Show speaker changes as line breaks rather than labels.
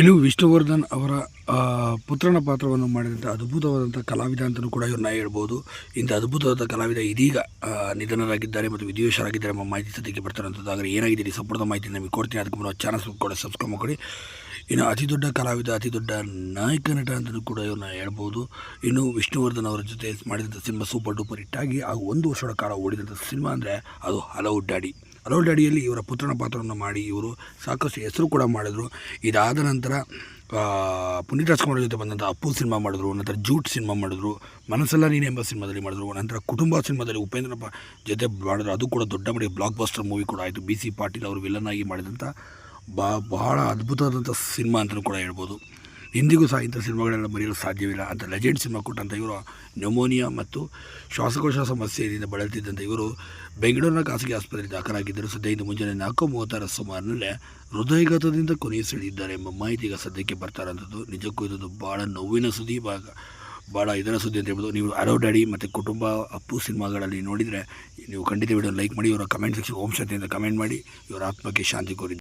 ಇನ್ನು ವಿಷ್ಣುವರ್ಧನ್ ಅವರ ಪುತ್ರನ ಪಾತ್ರವನ್ನು ಮಾಡಿದಂಥ ಅದ್ಭುತವಾದಂಥ ಕಲಾವಿದ ಅಂತಲೂ ಕೂಡ ಇವ್ರನ್ನ ಹೇಳ್ಬೋದು. ಇಂಥ ಅದ್ಭುತವಾದ ಕಲಾವಿದ ಇದೀಗ ನಿಧನರಾಗಿದ್ದಾರೆ ಮತ್ತು ವಿದೇಶರಾಗಿದ್ದಾರೆ ಎಂಬ ಮಾಹಿತಿ ಸದ್ಯಕ್ಕೆ ಬರ್ತಾರಂಥದ್ದು ಆದರೆ ಏನಾಗಿದೆ? ಈ ಸಂಪೂರ್ಣ ಮಾಹಿತಿ ನಮಗೆ ಕೊಡ್ತೀನಿ. ಅದಕ್ಕೆ ಮುನ್ನ ಚಾನಲ್ಸ್ ಕೂಡ ಸಬ್ಸ್ಕ್ರೈಬ್ ಮಾಡ್ಕೊಳ್ಳಿ. ಇನ್ನು ಅತಿ ದೊಡ್ಡ ಕಲಾವಿದ, ಅತಿ ದೊಡ್ಡ ನಾಯಕ ನಟ ಅಂತಲೂ ಕೂಡ ಇವ್ರನ್ನ ಹೇಳ್ಬೋದು. ಇನ್ನು ವಿಷ್ಣುವರ್ಧನ್ ಅವರ ಜೊತೆ ಮಾಡಿದಂಥ ಸಿನಿಮಾ ಸೂಪರ್ ಡೂಪರ್ ಹಿಟ್ಟಾಗಿ ಹಾಗೂ ಒಂದು ವರ್ಷದ ಕಾಲ ಓಡಿದಂಥ ಸಿನಿಮಾ ಅಂದರೆ ಅದು ಹಲವು ಡ್ಯಾಡಿ. ಹಲವು ಡ್ಯಾಡಿಯಲ್ಲಿ ಇವರ ಪುತ್ರನ ಪಾತ್ರವನ್ನು ಮಾಡಿ ಇವರು ಸಾಕಷ್ಟು ಹೆಸರು ಕೂಡ ಮಾಡಿದರು. ಇದಾದ ನಂತರ ಪುನೀತ್ ರಾಜ್ಕುಮಾರ್ ಜೊತೆ ಬಂದಂಥ ಅಪ್ಪು ಸಿನಿಮಾ ಮಾಡಿದ್ರು, ನಂತರ ಜೂಟ್ ಸಿನಿಮಾ ಮಾಡಿದ್ರು, ಮನಸ್ಸೆಲ್ಲ ನೀನು ಎಂಬ ಸಿನಿಮಾದಲ್ಲಿ ಮಾಡಿದ್ರು, ನಂತರ ಕುಟುಂಬ ಸಿನಿಮಾದಲ್ಲಿ ಉಪೇಂದ್ರ ಜೊತೆ ಮಾಡಿದ್ರು. ಅದು ಕೂಡ ದೊಡ್ಡ ಮಟ್ಟಿಗೆ ಬ್ಲಾಕ್ ಬಸ್ಟರ್ ಮೂವಿ ಕೂಡ ಆಯಿತು. ಬಿ ಸಿ ಪಾಟೀಲ್ ಅವರು ವಿಲನ್ ಆಗಿ ಮಾಡಿದಂಥ ಬಹಳ ಅದ್ಭುತವಾದಂಥ ಸಿನಿಮಾ ಅಂತಲೂ ಕೂಡ ಹೇಳ್ಬೋದು. ಇಂದಿಗೂ ಸಹ ಇಂಥ ಸಿನಿಮಾಗಳೆಲ್ಲ ಮರೆಯಲು ಸಾಧ್ಯವಿಲ್ಲ. ಅಂತ ಲೆಜೆಂಡ್ ಸಿನಿಮಾ ಕೊಟ್ಟಂಥ ಇವರು ನ್ಯೂಮೋನಿಯಾ ಮತ್ತು ಶ್ವಾಸಕೋಶ ಸಮಸ್ಯೆಯಿಂದ ಬಳಲ್ತಿದ್ದಂಥ ಇವರು ಬೆಂಗಳೂರಿನ ಖಾಸಗಿ ಆಸ್ಪತ್ರೆಗೆ ದಾಖಲಾಗಿದ್ದರು. ಸದ್ಯ ಇಂದು ಮುಂಜಾನೆ ನಾಲ್ಕು ಮೂವತ್ತರ ಸುಮಾರಿನಲ್ಲೇ ಹೃದಯಘಾತದಿಂದ ಕೊನೆಯುಸಿಳಿದ್ದಾರೆ ಎಂಬ ಮಾಹಿತಿ ಈಗ ಸದ್ಯಕ್ಕೆ ಬರ್ತಾ ಇರೋಂಥದ್ದು. ನಿಜಕ್ಕೂ ಇದೊಂದು ಭಾಳ ನೋವಿನ ಸುದ್ದಿ. ಭಾಗ ಭಾಳ ಇದರ ಸುದ್ದಿ ಅಂತ ಹೇಳ್ಬೋದು. ನೀವು ಅರೋ ಡ್ಯಾಡಿ ಮತ್ತು ಕುಟುಂಬ ಅಪ್ಪು ಸಿನಿಮಾಗಳಲ್ಲಿ ನೋಡಿದರೆ ನೀವು ಖಂಡಿತ ವಿಡಿಯೋ ಲೈಕ್ ಮಾಡಿ ಇವರ ಕಮೆಂಟ್ ಸೆಕ್ಷನ್ ಓಂ ಅಂತ ಕಮೆಂಟ್ ಮಾಡಿ. ಇವರ ಆತ್ಮಕ್ಕೆ ಶಾಂತಿ ಕೋರಿ.